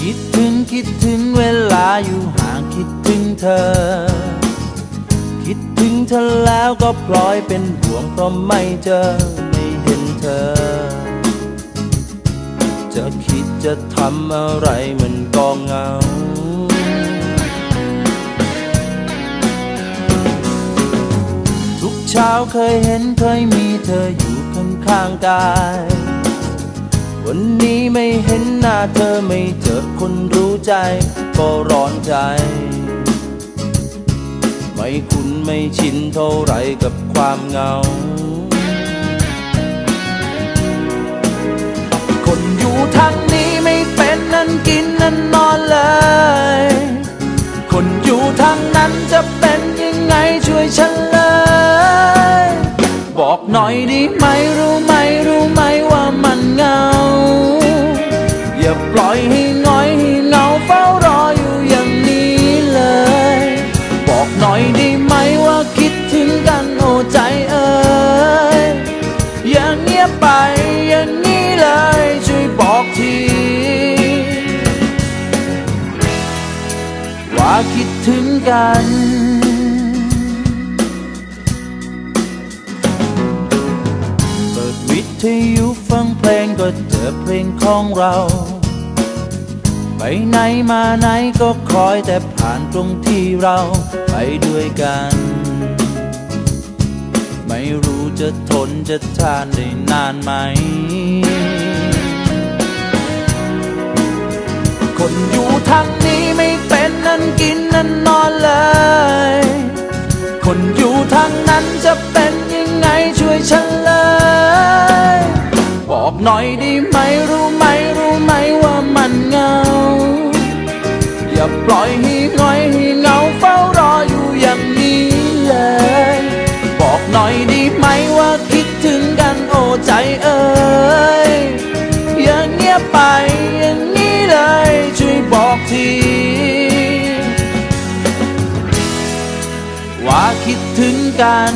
คิดถึงคิดถึงเวลาอยู่ห่างคิดถึงเธอ คิดถึงเธอแล้วก็พลอยเป็นห่วงเพราะไม่เจอไม่เห็นเธอ จะคิดจะทำอะไรมันก็เหงาทุกเช้าเคยเห็นเคยมีเธออยู่ข้างๆกาย วันนี้ไม่เห็นหน้าเธอไม่เจอคนรู้ใจ ก็ร้อนใจ ไม่คุ้นไม่ชินเท่าไรกับความเหงา คนอยู่ทางนี้ไม่เป็นนั่นกินนั่นนอนเลย คนอยู่ทางนั้นจะเป็นยังไงช่วยฉันเลย บอกหน่อยด้ไหมรู้ไหมรู้ กัน เปิดวิทยุฟังเพลงก็เจอเพลงของเรา ไปไหนมาไหนก็คอยแต่ผ่านตรงที่เราไปด้วยกัน ไม่รู้จะทนจะทานได้นานไหม คนอยู่ทางนี้ไม่เป็นนั่นกิน คนอยู่ทางนั้นจะเป็นยังไงช่วยฉันเลย บอกหน่อยได้ไหมรู้ไหมรู้ไหมว่ามันเงา อย่าปล่อยให้หงอยให้เงาเฝ้ารออยู่อย่างนี้เลย บอกหน่อยได้ไหมว่าคิดถึงกันโอ้ใจเอ่ยอย่าเงียบไปอย่างนี้เลยช่วยบอกที คิดถึงกัน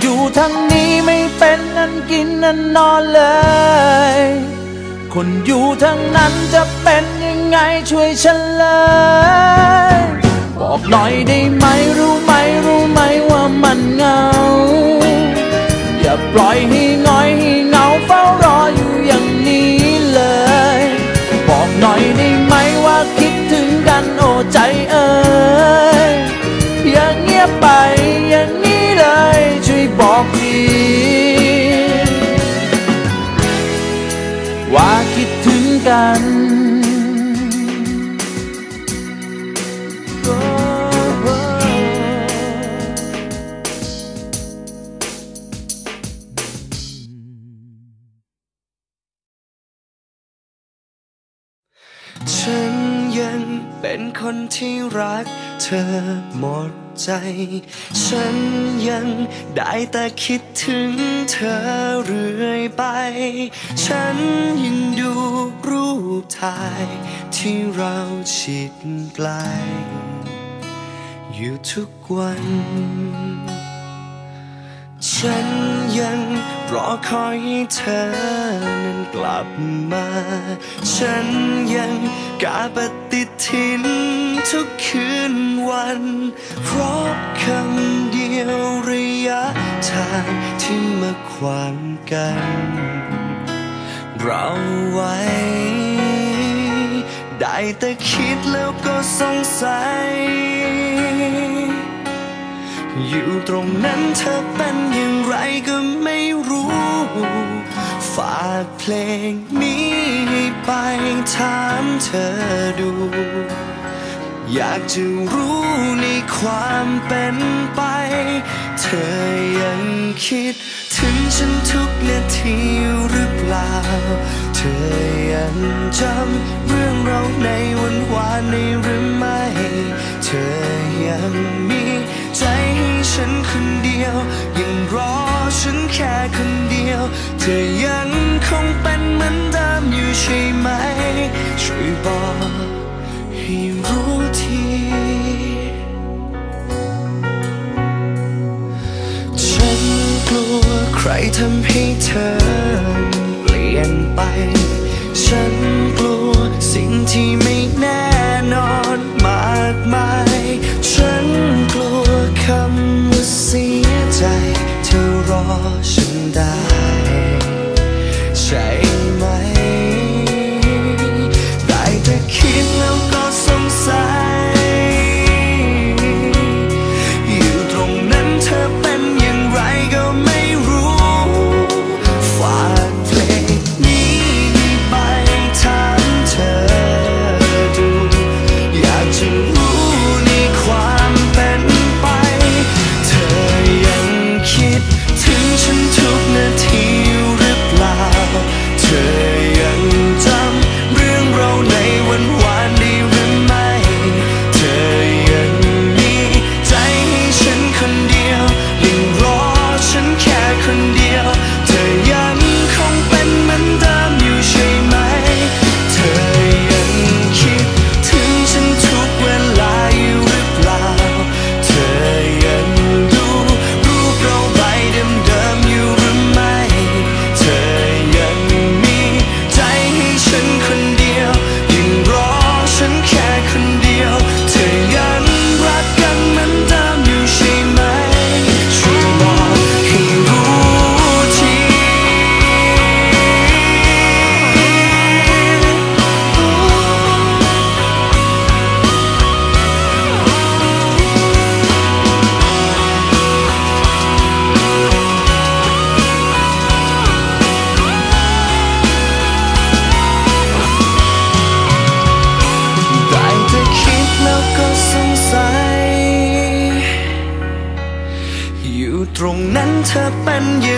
อยู่ทางนี้ไม่เป็นนั่นกินนั่นนอนเลย คนอยู่ทางนั้นจะเป็นยังไงช่วยฉันเลย บอกหน่อยได้ไหมรู้ไหมรู้ไหมว่ามันเหงา อย่าปล่อยให้ง่อย ว่าคิดถึงกันฉันยังเป็นคนที่รักเธอหมด ใจ ฉันยังได้แต่คิดถึงเธอเรื่อยไป ฉันยังดูรูปถ่ายที่เราชิดไกล อยู่ทุกวัน ฉันยังรอคอยให้เธอนั้นกลับมา ฉันยังกาปฏิทิน ทุกคืนวันเพราะคำเดียวระยะทางที่มาขวางกัน เราไว้ ได้แต่คิดแล้วก็สงสัย อยู่ตรงนั้นเธอเป็นอย่างไรก็ไม่รู้ ฝากเพลงนี้ให้ไปถามเธอดู อยากจะรู้ในความเป็นไป เธอยังคิด ถึงฉันทุกนาทีหรือเปล่า เธอยังจำเรื่องเราในวันวานในหรือไม่ เธอยังมีใจให้ฉันคนเดียว ยังรอฉันแค่คนเดียว เธอยังคงเป็น ทำให้เธอเปลี่ยนไป ฉันกลัวสิ่งที่ เธอเป็นอยู่